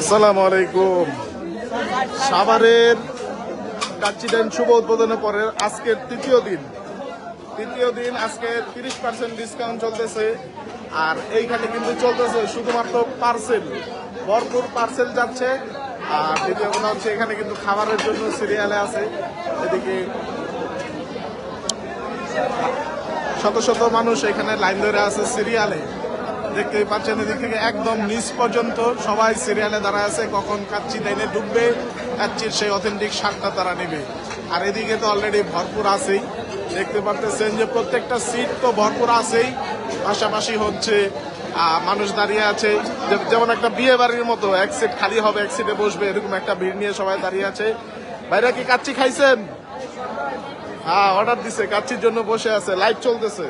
আসসালামু আলাইকুম। সাভারের কাচ্চিডেন শুভ উদ্বোধনের পরে আজকের তৃতীয় দিন। তৃতীয় দিন আজকে তিরিশ পার্সেন্ট ডিসকাউন্ট চলতেছে। আর এইখানে কিন্তু চলতেছে শুধুমাত্র পার্সেল ভরপুর পার্সেল যাচ্ছে। আর দ্বিতীয় কথা হচ্ছে এখানে কিন্তু খাবারের জন্য সিরিয়ালে আছে। এদিকে শত শত মানুষ এখানে লাইন ধরে আছে সিরিয়ালে দেখতেই পাচ্ছেন, এদিক থেকে একদম নিচ পর্যন্ত সবাই সিরিয়ালে দাঁড়ায় আছে, কখন কাচ্চি লাইনে ডুববে কাচ্চির সেই অথেন্টিক স্বাদটা তারা নেবে। আর এদিকে তো অলরেডি ভরপুর আছেই। দেখতে পারতেছেন যে প্রত্যেকটা সিট তো ভরপুর আছেই। পাশাপাশি হচ্ছে মানুষ দাঁড়িয়ে আছে। যেমন একটা বিয়ে বাড়ির মতো, এক সিট খালি হবে, এক সিটে বসবে, এরকম একটা ভিড় নিয়ে সবাই দাঁড়িয়ে আছে। বাইরে কি কাচ্চি খাইছেন? হ্যাঁ অর্ডার দিছে, কাচ্চির জন্য বসে আছে লাইভ চলতেছে।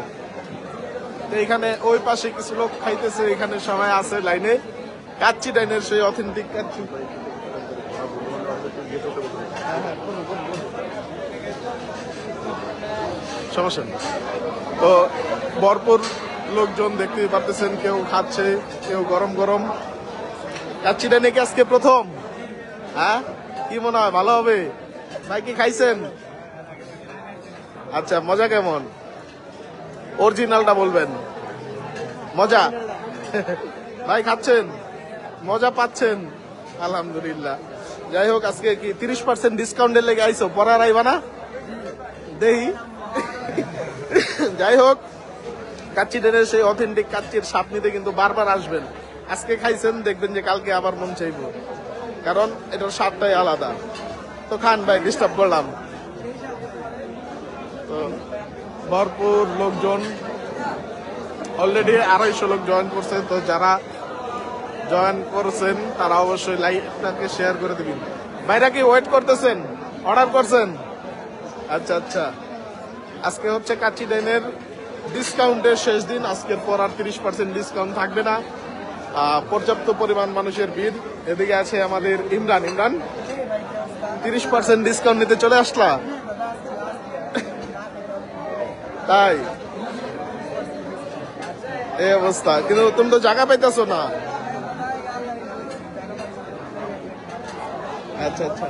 এখানে ওই পাশে কিছু লোক খাইতেছে, এখানে সবাই আছে লাইনে। কাচ্চি লাইনের সেই অথেন্টিক কাচ্চি। সমস্যা নেই। তো ভরপুর লোকজন দেখতেই পারতেছেন, কেউ খাচ্ছে, কেউ গরম গরম। কাচ্চিটা নাকি আজকে প্রথম? হ্যাঁ? কি মনে হয়, ভালো হবে? ভাই কি খাইছেন? আচ্ছা মজা কেমন? অরিজিনালটা বলবেন। মজা। ভাই, খাচ্ছেন? মজা পাচ্ছেন? আলহামদুলিল্লাহ। যাই হোক, আজকে কি তিরিশ পার্সেন্ট ডিসকাউন্টের লেগে আইসো পরার আইবা না? দেহি যাই হোক কাচ্চি ডেনের সেই অথেন্টিক কাচ্চির স্বাদ নিতে কিন্তু বারবার আসবেন। আজকে খাইছেন, দেখবেন যে কালকে আবার মন চাইব। কারণ এটার স্বাদটাই আলাদা। তো খান ভাই ডিস্টার্ব করলাম। তো ভরপুর লোকজন অলরেডি আড়াইশো লোক জয়েন করছে, তো যারা জয়েন করছেন, তারা অবশ্যই লাইভটাকে শেয়ার করে দিবেন। বাইরে কি ওয়েট করতেছেন? অর্ডার করছেন? আচ্ছা আচ্ছা। আজকে হচ্ছে কাচ্চি ডাইনের ডিসকাউন্টের শেষ দিন, আজকের পর আর তিরিশ পার্সেন্ট ডিসকাউন্ট থাকবে না। পর্যাপ্ত পরিমাণ মানুষের ভিড়। এদিকে আছে আমাদের ইমরান। ইমরান, তিরিশ পার্সেন্ট ডিসকাউন্ট নিতে চলে আসলা? তাই? এই অবস্থা। কিন্তু তুমি তো জায়গা পাইতেছো না। আচ্ছা আচ্ছা।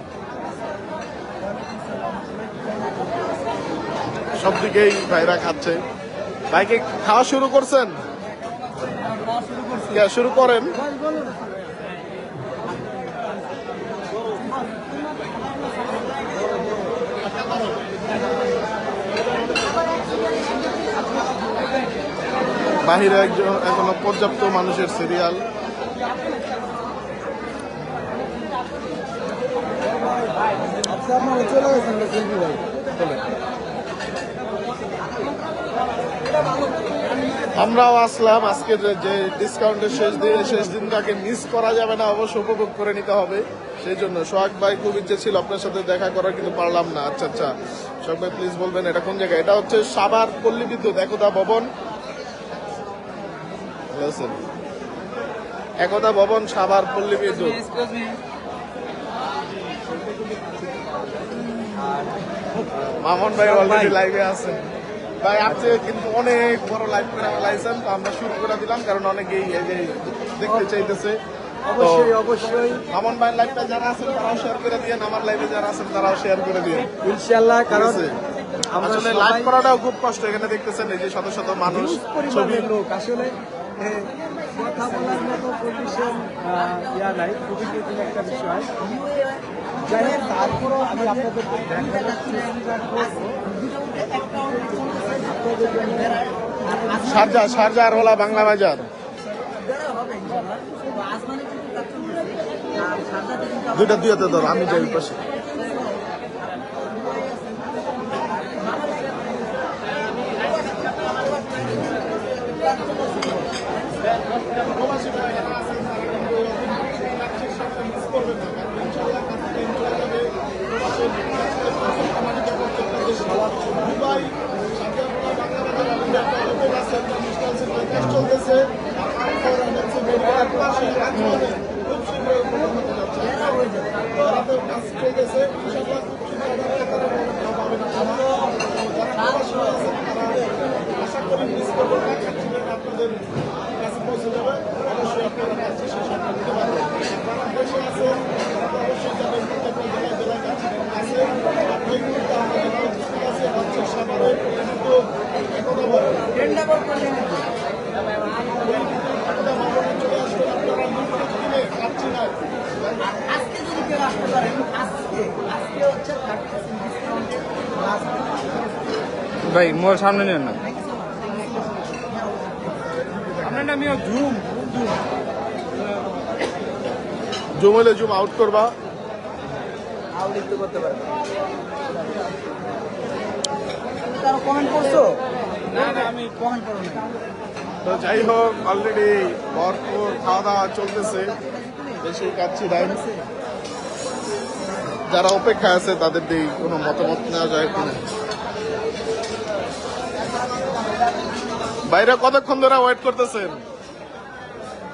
সব দিকেই ভাইরা খাচ্ছে। ভাইকে খাওয়া শুরু করছেন? কে, শুরু করেন? বাহিরে একজন এখনও পর্যাপ্ত মানুষের সিরিয়াল আমরাও আসলাম আজকের যে ডিসকাউন্টের শেষ দিন শেষ দিনটাকে মিস করা যাবে না, অবশ্য উপভোগ করে নিতে হবে। সেই জন্য সোহাগ ভাই খুব ইচ্ছে ছিল আপনার সাথে দেখা করার, কিন্তু পারলাম না। আচ্ছা আচ্ছা। সোহাগ ভাই প্লিজ বলবেন, এটা কোন জায়গায়? এটা হচ্ছে সাবার পল্লী বিদ্যুৎ একতা ভবন। ভালো আছেন? একতা ভবন সাভার পল্লী বিদ্যুৎ। মামন ভাই অলরেডি লাইভে আছেন। ভাই আপনি কিন্তু অনেক বড় লাইভ করে লাইছেন তো আমরা শুরু করে দিলাম কারণ অনেকেই দেখতে চাইতেছে। অবশ্যই অবশ্যই। মামন ভাই লাইভটা যারা আছেন তারাও শেয়ার করে দিয়েন আমার লাইভে যারা আছেন তারাও শেয়ার করে দিন ইনশাল্লাহ কারণ আমরা আসলে লাইভ করাটাও খুব কষ্ট এখানে দেখতেছেন এই যে শত শত মানুষ ছবি লোক আসলে কথা বলার মতো পজিশন ইয়া নাই খুবই কঠিন একটা বিষয়। যাই হোক তারপরও আমি আপনাদের সারজা সারজা আর হলা বাংলা বাজার। দুইটা দুইটাতে ধরো আমি যাই পাশে। ভাই মোবাইল সামনে নেন না। আপনার নাম জুম জুম। হলে জুম আউট করবা। কমেন্ট করছ? না না আমি কমেন্ট করো তো যাই হোক অলরেডি ভরপুর খাওয়া দাওয়া চলতেছে। বেশি কাচ্ছি ডাইন যারা অপেক্ষা আছে তাদের দিয়ে কোনো মতামত নেওয়া যায় কিনা। বাইরে কতক্ষণ ধরে ওয়েট করতেছেন?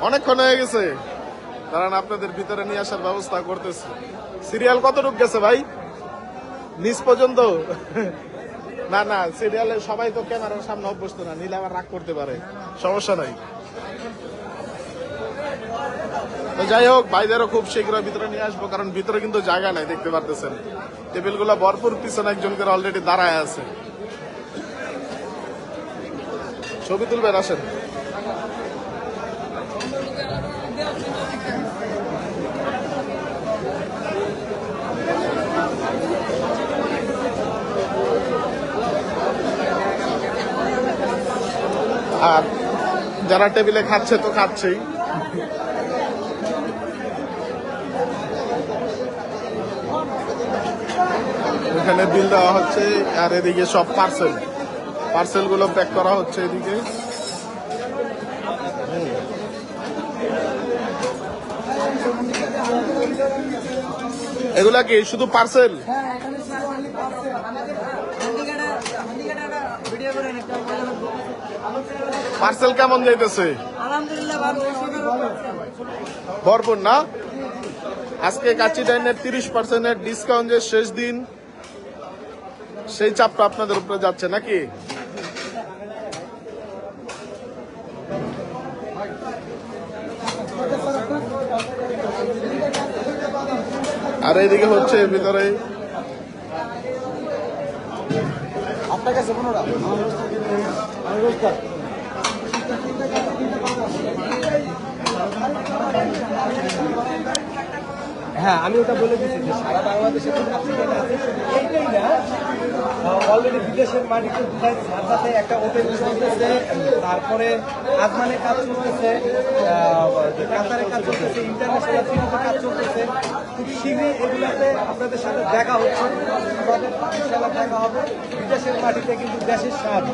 অনেকক্ষণ হয়ে গেছে। কারণ আপনাদের ভিতরে নিয়ে আসার ব্যবস্থা করতেছে। সিরিয়াল কতটুক গেছে ভাই? নিচ পর্যন্ত? না না, সিরিয়ালে সবাই তো ক্যামেরার সামনে অভ্যস্ত না, নিলে আবার রাগ করতে পারে। সমস্যা নাই। যাই হোক, ভাইদেরও খুব শীঘ্র ভিতরে নিয়ে আসব, কারণ ভিতরে কিন্তু জায়গা নাই, দেখতে পারতেছেন। টেবিলগুলো ভরপুর, পিছনে একজন করে অলরেডি দাঁড়ায় আছে। ছবি তুলবেন, আসেন। আর যারা টেবিলে খাচ্ছে তো খাচ্ছেই। এখানে বিল দেওয়া হচ্ছে, আর এদিকে সব পার্সেল পার্সেলগুলো প্যাক করা হচ্ছে এদিকে। এগুলা কি শুধু পার্সেল? পার্সেল কেমন যাইতেছে? ভরপুর না? আজকে কাচি ডাইনের তিরিশ পার্সেন্টের ডিসকাউন্টের শেষ দিন সেই চাপটা আপনাদের উপরে যাচ্ছে নাকি? আর এইদিকে হচ্ছে ভিতরে আপনার হ্যাঁ আমি ওটা বলে দিচ্ছি যে সারা বাংলাদেশে তো কাছে গেলে আছে শুধু এইটাই না। অলরেডি বিদেশের মাটিতে দুধাই সাথে একটা ওপেন চলতেছে তারপরে আজমানের কাজ চলতেছে আহ, কাতারের কাজ চলতেছে ইন্টারন্যাশনাল ফিল্ডে কাজ চলতেছে। খুব শীঘ্রই এগুলাতে আপনাদের সাথে দেখা হচ্ছে। দেখা হবে। বিদেশের মাটিতে কিন্তু দেশের স্বাদ।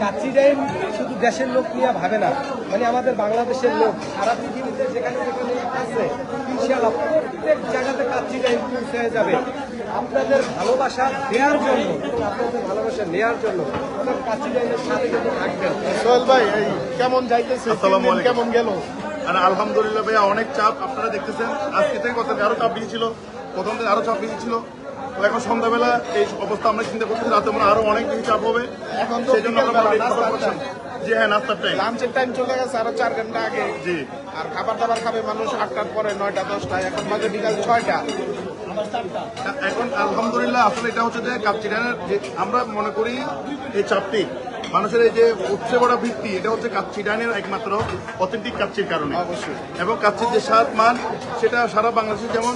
কাচ্চিটাই শুধু দেশের লোক নিয়ে ভাবে না। মানে আমাদের বাংলাদেশের লোক সারা পৃথিবীতে যেখানে যেখানে আছে ইনশাআল্লাহ প্রত্যেক জায়গাতে কাচ্চিটাই পৌঁছে যাবে। আপনাদের ভালোবাসা দেওয়ার জন্য আপনাদের ভালোবাসা নেওয়ার জন্য কাচ্চিটাইনের সাথে কিন্তু থাকবেন সোহেল ভাই এই কেমন যাইতেছে। কেমন গেল? আর আলহামদুলিল্লাহ ভাইয়া অনেক চাপ। আপনারা দেখতেছেন আজকে থেকে কত আরও চাপ বেশি ছিল প্রথম থেকে আরও চাপ বেশি ছিল। এখন সন্ধ্যাবেলা এই অবস্থা আমরা চিন্তা করতেছি রাতে আমরা আরও অনেক বেশি চাপ হবে। এখন সেই জন্য আমরা জি হ্যাঁ নাস্তার টাইম লাঞ্চের টাইম চলে গেছে আরও চার ঘণ্টা আগে। জি। আর খাবার দাবার খাবে মানুষ আটটার পরে নয়টা দশটায় এখন বাজে বিকাল ছয়টা। এখন আলহামদুলিল্লাহ আসলে এটা হচ্ছে যে কাচ্চিডানের আমরা মনে করি এই চাপটি মানুষের এই যে উঠছে বড় ভিত্তি এটা হচ্ছে কাচ্চিডানের একমাত্র অথেন্টিক কাচ্চির কারণে। অবশ্যই। এবং কাচ্চির যে স্বাদ মান সেটা সারা বাংলাদেশে যেমন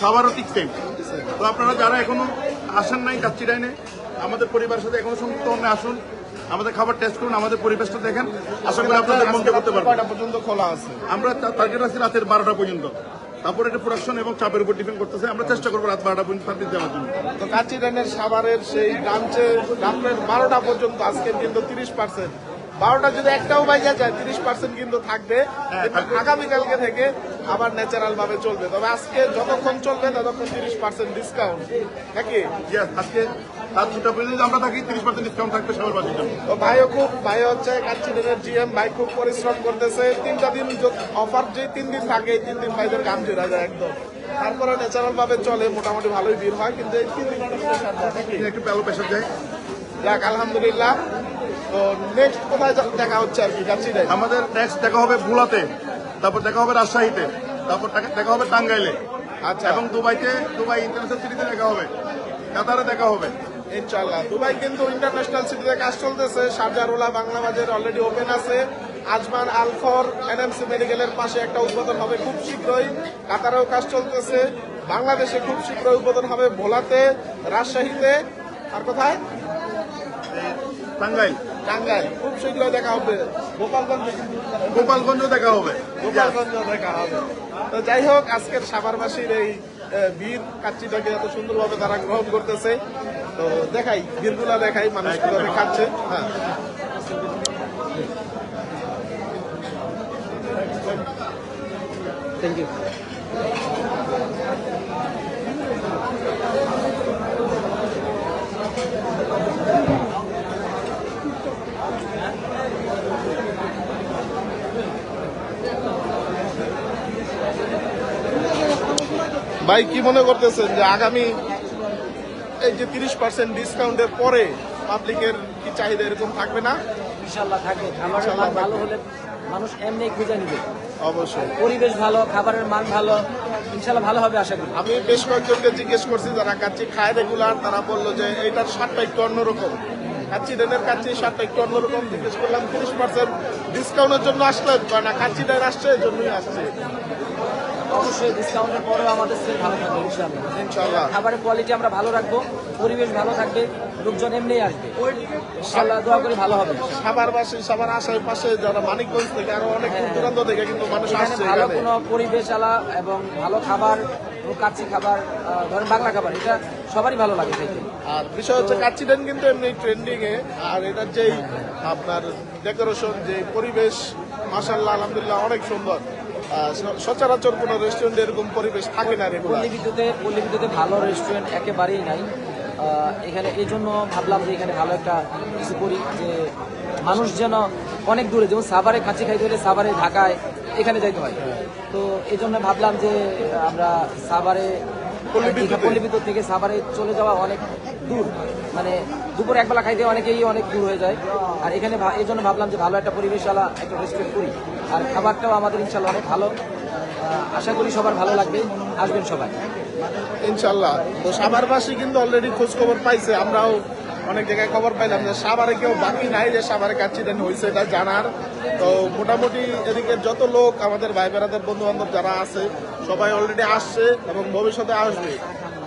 সবারও ঠিক সেম তো আপনারা যারা এখনও আসেন নাই কাচ্চি ডাইনে আমাদের পরিবারের সাথে এখনও সংযুক্ত হন আসুন। আমাদের খাবার টেস্ট করুন, আমাদের পরিবেশটা দেখেন। আশা করি আপনাদের মনকে করতে পারবেন। কয়টা পর্যন্ত খোলা আছে আমরা টার্গেট আছি রাতের বারোটা পর্যন্ত। তারপরে এটা প্রোডাকশন এবং চাপের উপর ডিপেন্ড করতেছে। আমরা চেষ্টা করব রাত বারোটা পর্যন্ত সার্ভিস দেওয়ার জন্য। তো কাচিরানের সাভারের সেই লাঞ্চে রাত্রের বারোটা পর্যন্ত আজকে কিন্তু তিরিশ পার্সেন্ট বারোটা যদি একটাও বাইজা যায় তিরিশ পার্সেন্ট কিন্তু থাকবে। হ্যাঁ, আগামীকালকে থেকে আবার ন্যাচারাল ভাবে চলবে। তবে আজকে যতক্ষণ চলবে ততক্ষণ তিরিশ পার্সেন্ট ডিসকাউন্ট নাকি? আজকে আমরা থাকি তিরিশ পার্সেন্ট ডিসকাউন্ট থাকবে জন্য। তো ভাইও খুব ভাই হচ্ছে কাচ্চিডেনের জিএম ভাই খুব পরিশ্রম করতেছে। তিনটা দিন অফার যে তিন দিন থাকে এই তিন দিন ভাইদের যায় একদম। তারপরে ন্যাচারাল ভাবে চলে মোটামুটি ভালোই ভিড় হয় কিন্তু এই তিন দিন অনেক pressure একটু প্যালো প্রেশার যায় যাক আলহামদুলিল্লাহ। নেক্সট কোথায় দেখা হচ্ছে আর কি কাচ্চিডে আমাদের নেক্সট দেখা হবে ভুলাতে তারপর দেখা হবে রাজশাহীতে তারপর দেখা- হবে টাঙ্গাইলে আচ্ছা। এবং দুবাইতে দুবাই ইন্টারন্যাশনাল সিটিতে দেখা হবে কাতারে দেখা হবে। ইনশাল্লাহ দুবাই কিন্তু ইন্টারন্যাশনাল সিটিতে কাজ চলতেছে শারজারুলা বাংলা বাজার অলরেডি ওপেন আছে আজমান আলফর এনএমসি মেডিকেলের পাশে একটা উদ্বোধন হবে খুব শীঘ্রই কাতারেও কাজ চলতেছে বাংলাদেশে খুব শীঘ্রই উদ্বোধন হবে ভোলাতে রাজশাহীতে আর কোথায়? টাঙ্গাইল। টাঙ্গাইল। খুব শীঘ্রই দেখা হবে। গোপালগঞ্জে কিন্তু গোপালগঞ্জও দেখা হবে। গোপালগঞ্জ দেখা হবে। তো যাই হোক আজকের সাবারবাসীর এই বীর কাচ্চিটাকে এত সুন্দরভাবে তারা গ্রহণ করতেছে। তো দেখাই বীরগুলা দেখাই মানুষ কীভাবে খাচ্ছে হ্যাঁ। থ্যাংক ইউ ভাই কি মনে করতেছেন যে আগামী এই যে তিরিশ পার্সেন্ট ডিসকাউন্টের পরে পাবলিকের কি চাহিদা এরকম থাকবে না? ইনশাল্লাহ থাকবে। খাবারের মান ভালো হলে মানুষ এমনি খুঁজে নিবে। অবশ্যই। পরিবেশ ভালো খাবারের মান ভালো ইনশাল্লাহ ভালো হবে আশা করি। আমি বেশ কয়েকজনকে জিজ্ঞেস করছি যারা কাচ্চি খায় রেগুলার তারা বলল যে স্বাদটা একটু অন্যরকম। কাচ্চি ডেনের কাচ্চি স্বাদটা একটু অন্যরকম। জিজ্ঞেস করলাম তিরিশ পার্সেন্ট ডিসকাউন্টের জন্য আসলে না কাচ্চি ডেন আসছে এই জন্যই আসছে। অবশ্যই ডিসকাউন্টের পরেও আমাদের সেল ভালো থাকবে ইনশাল্লাহ ইনশাল্লাহ খাবারের কোয়ালিটি আমরা ভালো রাখব পরিবেশ ভালো থাকবে লোকজন এমনি আসবে। ইনশাল্লাহ দোয়া করি ভালো হবে। সাভারবাসী সাভার আশেপাশে যারা মানিকগঞ্জ থেকে আরও অনেক দূর দূরান্ত থেকে কিন্তু মানুষ আসছে ভালো কোনো পরিবেশ আলা এবং ভালো খাবার ও কাচ্চি খাবার ধরেন বাংলা খাবার এটা সবারই ভালো লাগে খাইতে আর বিষয় হচ্ছে কাচ্চি ডেন কিন্তু এমনি ট্রেন্ডিং এ আর এটার যেই আপনার ডেকোরেশন যে পরিবেশ মাসাল্লাহ আলহামদুলিল্লাহ অনেক সুন্দর। সচরাচর কোনো রেস্টুরেন্টে এরকম পরিবেশ থাকে না পল্লী বিদ্যুতে পল্লী বিদ্যুতে ভালো রেস্টুরেন্ট একেবারেই নাই। এখানে এই জন্য ভাবলাম যে এখানে ভালো একটা কিছু করি যে মানুষ যেন অনেক দূরে যেমন সাভারে খাঁচি খাইতে হলে সাভারে ঢাকায় এখানে যাইতে হয়। তো এই জন্য ভাবলাম যে আমরা সাভারে পল্লী বিদ্যুৎ থেকে সাভারে চলে যাওয়া অনেক দূর মানে দুপুর একবেলা খাইতে অনেকেই অনেক দূর হয়ে যায়। আর এখানে এই জন্য ভাবলাম যে ভালো একটা পরিবেশওয়ালা একটা রেস্টুরেন্ট করি। আর খাবারটাও আমাদের ইনশাল্লাহ অনেক ভালো। আশা করি সবার ভালো লাগবে। আসবেন সবাই। ইনশাল্লাহ। তো সাভারবাসী কিন্তু অলরেডি খোঁজখবর পাইছে আমরাও অনেক জায়গায় খবর পাইলাম যে সাভারে কেউ বাকি নাই যে সাভারে ডেন হয়েছে এটা জানার। তো মোটামুটি এদিকে যত লোক, আমাদের ভাই বেড়াদের বন্ধু বান্ধব যারা আছে, সবাই অলরেডি আসছে এবং ভবিষ্যতে আসবে।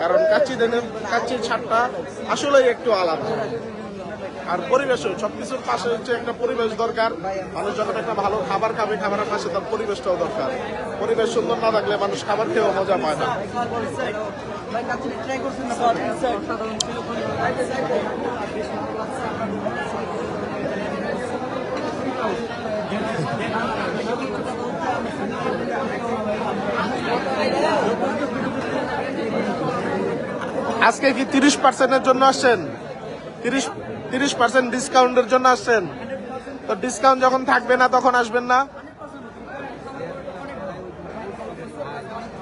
কারণ কাচ্চি ডেনের কাচ্চির ছাড়টা আসলেই একটু আলাদা। আর পরিবেশও, সবকিছুর পাশে হচ্ছে একটা পরিবেশ দরকার। মানুষ যখন একটা ভালো খাবার খাবে, খাবারের পাশে তার পরিবেশটাও দরকার। পরিবেশ সুন্দর না থাকলে মানুষ খাবার খেয়েও মজা পায় না। আজকে কি তিরিশ পার্সেন্টের জন্য আসছেন? তিরিশ তিরিশ পার্সেন্ট ডিসকাউন্টের জন্য আসছেন? তো ডিসকাউন্ট যখন থাকবে না, তখন আসবেন না?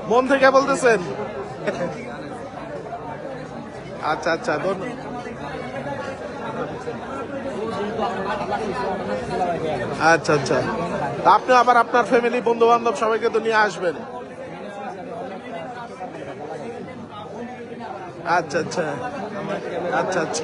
মন থেকে বলতেছেন? আচ্ছা আচ্ছা আচ্ছা আচ্ছা। আপনি আবার আপনার ফ্যামিলি বন্ধু বান্ধব সবাইকে তো নিয়ে আসবেন। আচ্ছা আচ্ছা। আচ্ছা আচ্ছা।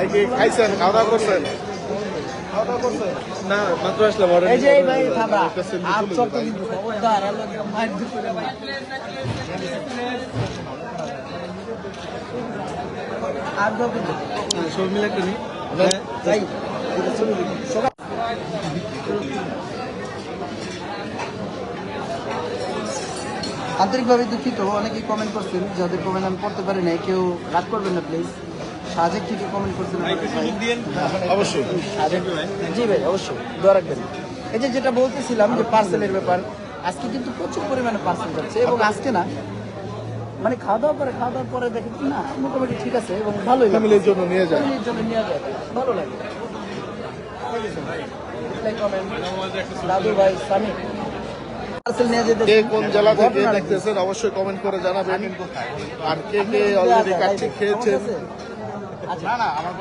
এই কি খাইছেন খাওয়া দাওয়া করছেন? খাওয়া দাওয়া করছেন না মাত্র আসলাম এই যে ভাই থামরা। একটা selfie আর দিন, খবরদার আলো মাইর দিতে না আর দাও হ্যাঁ, সব মিলে একটা নি যাই আন্তরিকভাবে দুঃখিত অনেকেই কমেন্ট করছেন যাদের কমেন্ট আমি পড়তে পারি নাই কেউ রাগ করবেন না প্লিজ সাজেক থেকে কমেন্ট করছেন অবশ্যই। জি ভাই অবশ্যই। দোয়া রাখবেন। এই যে যেটা বলতেছিলাম যে পার্সেলের ব্যাপার আজকে কিন্তু প্রচুর পরিমাণে পার্সেল যাচ্ছে এবং আজকে না মানে খাওয়া দাওয়া পরে খাওয়া দাওয়ার পরে দেখেন কি না মোটামুটি ঠিক আছে এবং ভালোই ফ্যামিলির জন্য নিয়ে যায়। ফ্যামিলির জন্য নিয়ে যায়। ভালো লাগে। দাদু ভাই সামি পার্সেল নিয়ে যেতে কে কোন জেলা থেকে দেখতেছেন অবশ্যই কমেন্ট করে জানাবেন। আর কে কে অলরেডি কাচ্চি খেয়েছেন?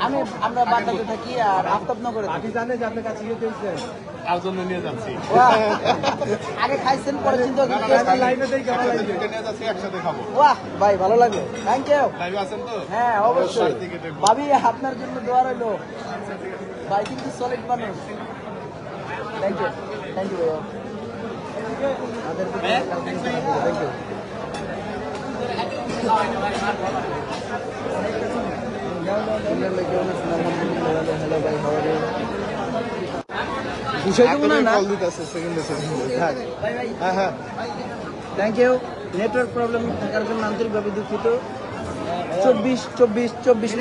আমি আমরা বাগদাতে থাকি আর আফতাবনগরে আপনি জানেন যে আপনার কাছে দিয়েছেন জন্য নিয়ে যাচ্ছি। আগে খাইছেন পরে চিন্তা বাহ ভাই ভালো লাগল। থ্যাংক ইউ লাইভে আছেন তো? হ্যাঁ অবশ্যই। ভাবি আপনার জন্য দোয়া রইল। ভাই কিন্তু সলিড মানুষ। Thank you thank you thank you thank you network problem থাকার জন্য আন্তরিকভাবে দুঃখিত। চব্বিশ চব্বিশ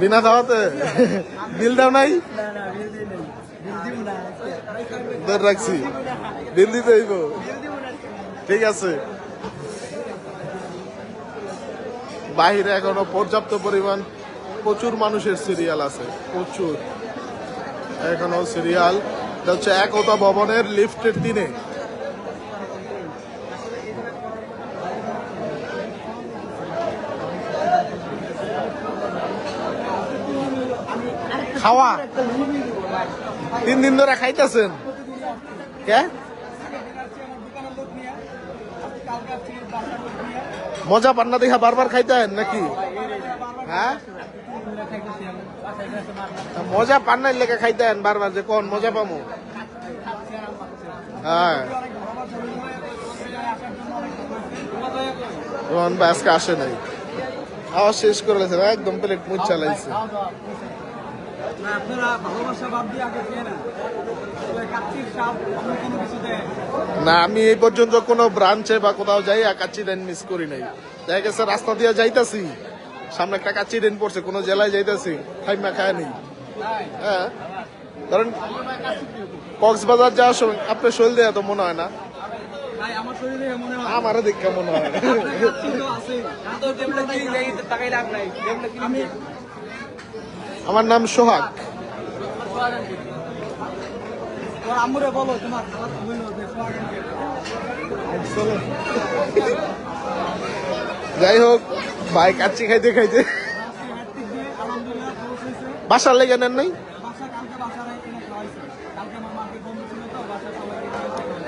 বিনা দাওয়াতে বিল দাও নাই? রাখছি। বিল দিতে হইব। ঠিক আছে। বাহিরে এখনও পর্যাপ্ত পরিমাণ প্রচুর মানুষের সিরিয়াল আছে, প্রচুর। এখনও সিরিয়াল হচ্ছে একতা ভবনের লিফটের দিনে। খাওয়া। তিন দিন ধরে খাইতেছেন। কে? মজা পান্না দেখা বারবার খাইতেন নাকি? হ্যাঁ? মজা পান্নার লেখা খাইতেন বারবার, যে কোন, মজা পামু? হ্যাঁ। আজকে আসে নাই। আওয়াজ শেষ করে একদম প্লেট মুখ চালাইছে আপনারা ভালোবাসা বাদ দিয়ে আগে খেয়ে না আমি এই পর্যন্ত কোনো ব্রাঞ্চে বা কোথাও যাই আর কাচ্চি ডেন মিস করি নাই। দেখা গেছে রাস্তা দিয়ে যাইতাছি সামনে একটা কাচ্চি ডেন পড়ছে কোনো জেলায় যাইতাছি খাইমা খায় নেই। হ্যাঁ। কারণ কক্সবাজার যাওয়ার সময় আপনার শরীর দেয়া তো মনে হয় না? আমার মনে হয় দেখা মনে হয়। আমার নাম সোহাগ। যাই হোক ভাই কাচ্চি খাইতে খাইতে। বাসার লেগে নেন নাই?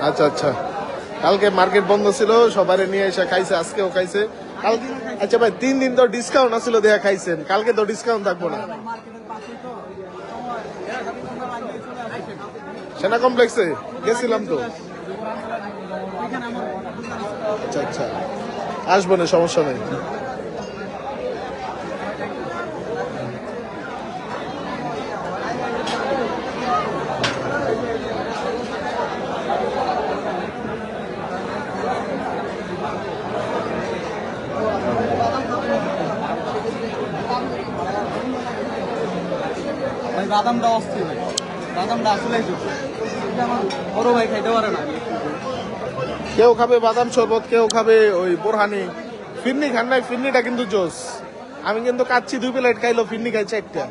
আচ্ছা আচ্ছা। কালকে মার্কেট বন্ধ ছিল সবাই নিয়ে এসে খাইছে আজকেও খাইছে। আচ্ছা ভাই, তিন দিন তো ডিসকাউন্ট আসলে দেখা খাইছেন। কালকে তো ডিসকাউন্ট থাকব না। সেনা কমপ্লেক্সে গেছিলাম তো। আচ্ছা আচ্ছা। আসব না, সমস্যা নেই। বাদামটা অস্থির ভাই বাদামটা আসলেই এটা আমার বড় ভাই খাইতে পারে না। কেউ খাবে বাদাম শরবত কেউ খাবে ওই বোরহানি। ফিরনি খান নাই ফিরনিটা কিন্তু জোস। আমি কিন্তু কাচ্ছি দুই প্লেট খাইলো ফিরনি খাইছে একটা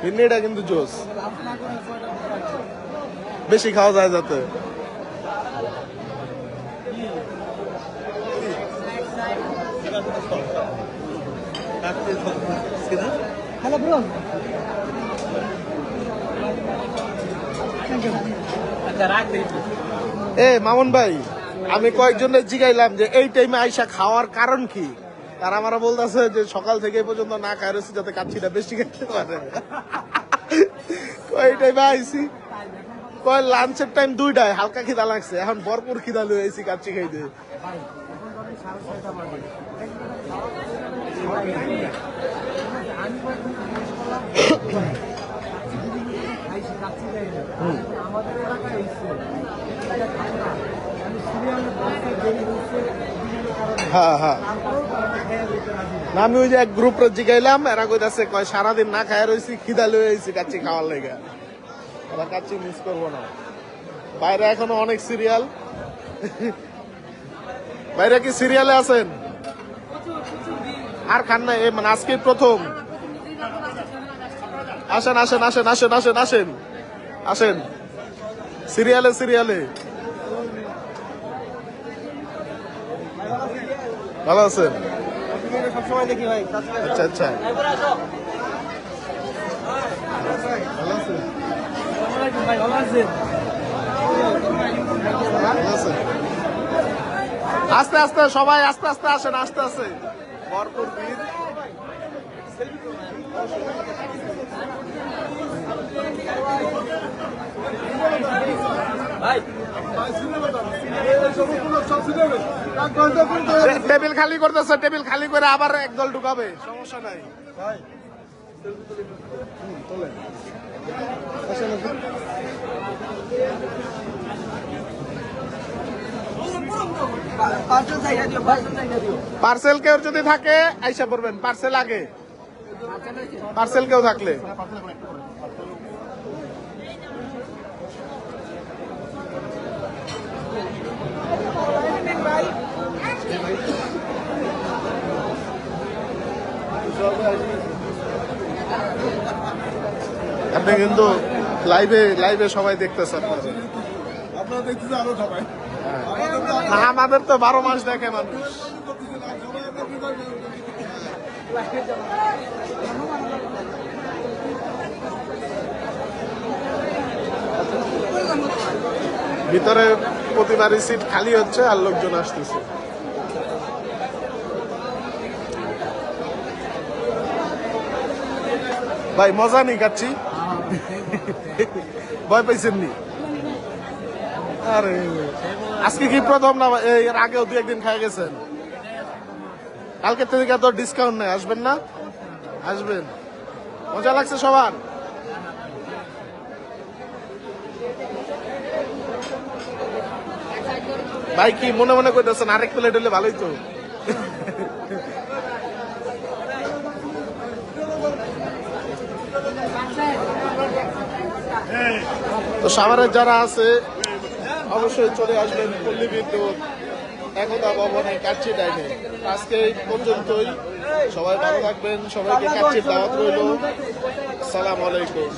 ফিরনিটা কিন্তু জোস। বেশি খাওয়া যায় যাতে। হ্যালো ব্রো আচ্ছা এ মামুন ভাই আমি কয়েকজনের জিগাইলাম যে এই টাইমে আইসা খাওয়ার কারণ কি? তারা আমরা বলতেছে যে সকাল থেকে পর্যন্ত না খায় রয়েছে যাতে কাচ্ছিটা বেশি খেতে পারে। কয়টাই টাইমে আইসি। কয় লাঞ্চের টাইম দুইটায় হালকা খিদা লাগছে। এখন ভরপুর খিদা লয়ে আইসি কাচ্চি খাইতে আমাদের এলাকায় হচ্ছে এটা থাকে না আমি সিরিয়ালে বসে দেরি হচ্ছে কারণে হ্যাঁ। হ্যাঁ আমি ওই যে এক গ্রুপ জিগাইলাম, এরা কইতাছে, কয়, সারাদিন না খায় রয়েছি খিদা লয়ে আইছি কাচ্চি খাওয়ার লেগে। ওরা কাচ্চি মিস করব না। বাইরে এখনও অনেক সিরিয়াল বাইরে কি সিরিয়ালে আছেন? আর খান না এ মানে আজকে প্রথম। আসেন আসেন আসেন আসেন আসেন আসেন। আসেন। সিরিয়ালে সিরিয়ালে। ভালো আছেন? আচ্ছা আচ্ছা। আস্তে আস্তে, সবাই আস্তে আস্তে আসেন, আস্তে আস্তে। ভরপুর ভিড় টেবিল খালি করতেছে, টেবিল খালি করে আবার একদল ঢুকাবে। সমস্যা নাই। পার্সেল কেউ যদি থাকে, আইসা পড়বেন। পার্সেল আগে। পার্সেল কেউ থাকলে। কিন্তু লাইভে লাইভে সবাই দেখতেছে আপনারা দেখতেছে আরও সবাই। না আমাদের তো বারো মাস দেখে মানুষ। ভিতরে প্রতিবারই সিট খালি হচ্ছে আর লোকজন আসতেছে। ভাই মজা নেই কাচ্ছি ভয় পাইছেন নি? আরে, আজকে কি প্রথম না এর আগেও দু একদিন খাই গেছেন? কালকে থেকে তো ডিসকাউন্ট নেই? আসবেন না? আসবেন। মজা লাগছে সবার? ভাই কি মনে মনে করতেছেন আরেক প্লেট হলে ভালোই তো। তো সাভারের যারা আছে, অবশ্যই চলে আসবেন পল্লী বিদ্যুৎ, একতা ভবনে কাচ্চি ডাইনে আজকে এই পর্যন্তই। সবাই ভালো থাকবেন, সবাইকে কাচ্চির দাওয়াত রইল। সালাম আলাইকুম।